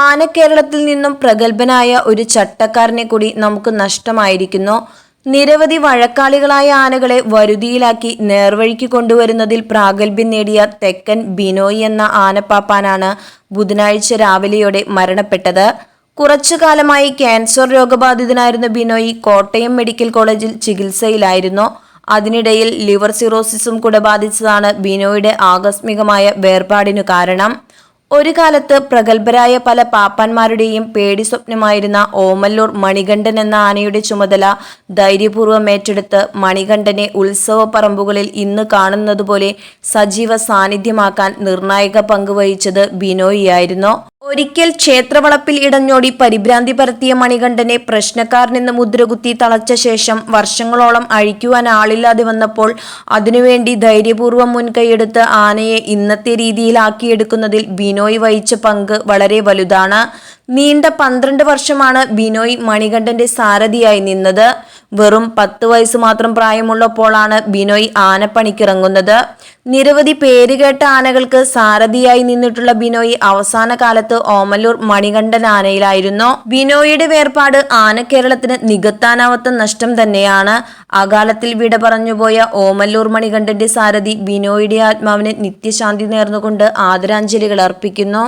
ആനക്കേരളത്തിൽ നിന്നും പ്രഗത്ഭനായ ഒരു ചട്ടക്കാരനെ കൂടി നമുക്ക് നഷ്ടമായിരിക്കുന്നു. നിരവധി വഴക്കാളികളായ ആനകളെ വരുതിയിലാക്കി നേർവഴിക്ക് കൊണ്ടുവരുന്നതിൽ പ്രാഗൽഭ്യം നേടിയ തെക്കൻ ബിനോയ് എന്ന ആനപ്പാപ്പാനാണ് ബുധനാഴ്ച രാവിലെയോടെ മരണപ്പെട്ടത്. കുറച്ചു കാലമായി ക്യാൻസർ രോഗബാധിതനായിരുന്ന ബിനോയ് കോട്ടയം മെഡിക്കൽ കോളേജിൽ ചികിത്സയിലായിരുന്നു. അതിനിടയിൽ ലിവർ സിറോസിസും കൂടെ ബാധിച്ചതാണ് ബിനോയുടെ ആകസ്മികമായ വേർപാടിനു കാരണം. ഒരു കാലത്ത് പ്രഗത്ഭരായ പല പാപ്പാന്മാരുടെയും പേടി സ്വപ്നമായിരുന്ന ഓമല്ലൂർ മണികണ്ഠൻ എന്ന ആനയുടെ ചുമതല ധൈര്യപൂർവം ഏറ്റെടുത്ത് മണികണ്ഠനെ ഉത്സവ പറമ്പുകളിൽ ഇന്ന് കാണുന്നതുപോലെ സജീവ സാന്നിധ്യമാക്കാൻ നിർണായക പങ്കുവഹിച്ചത് ബിനോയിയായിരുന്നു ഒരിക്കൽ ക്ഷേത്രവളപ്പിൽ ഇടഞ്ഞോടി പരിഭ്രാന്തി പരത്തിയ മണികണ്ഠനെ പ്രശ്നക്കാരനെന്ന് മുദ്രകുത്തി തളച്ച ശേഷം വർഷങ്ങളോളം അഴിക്കുവാൻ ആളില്ലാതെ വന്നപ്പോൾ അതിനുവേണ്ടി ധൈര്യപൂർവം മുൻകൈയെടുത്ത് ആനയെ ഇന്നത്തെ രീതിയിലാക്കിയെടുക്കുന്നതിൽ ബിനോയ് വഹിച്ച പങ്ക് വളരെ വലുതാണ്. നീണ്ട പന്ത്രണ്ട് വർഷമാണ് ബിനോയ് മണികണ്ഠന്റെ സാരഥിയായി നിന്നത്. വെറും പത്ത് വയസ്സ് മാത്രം പ്രായമുള്ളപ്പോഴാണ് ബിനോയ് ആനപ്പണിക്കിറങ്ങുന്നത്. നിരവധി പേരുകേട്ട ആനകൾക്ക് സാരഥിയായി നിന്നിട്ടുള്ള ബിനോയ് അവസാന കാലത്ത് ഓമല്ലൂർ മണികണ്ഠൻ ആനയിലായിരുന്നു. ബിനോയിയുടെ വേർപാട് ആന കേരളത്തിന് നികത്താനാവാത്ത നഷ്ടം തന്നെയാണ്. അകാലത്തിൽ വിട പറഞ്ഞുപോയ ഓമല്ലൂർ മണികണ്ഠന്റെ സാരഥി ബിനോയിയുടെ ആത്മാവിന് നിത്യശാന്തി നേർന്നുകൊണ്ട് ആദരാഞ്ജലികൾ അർപ്പിക്കുന്നു.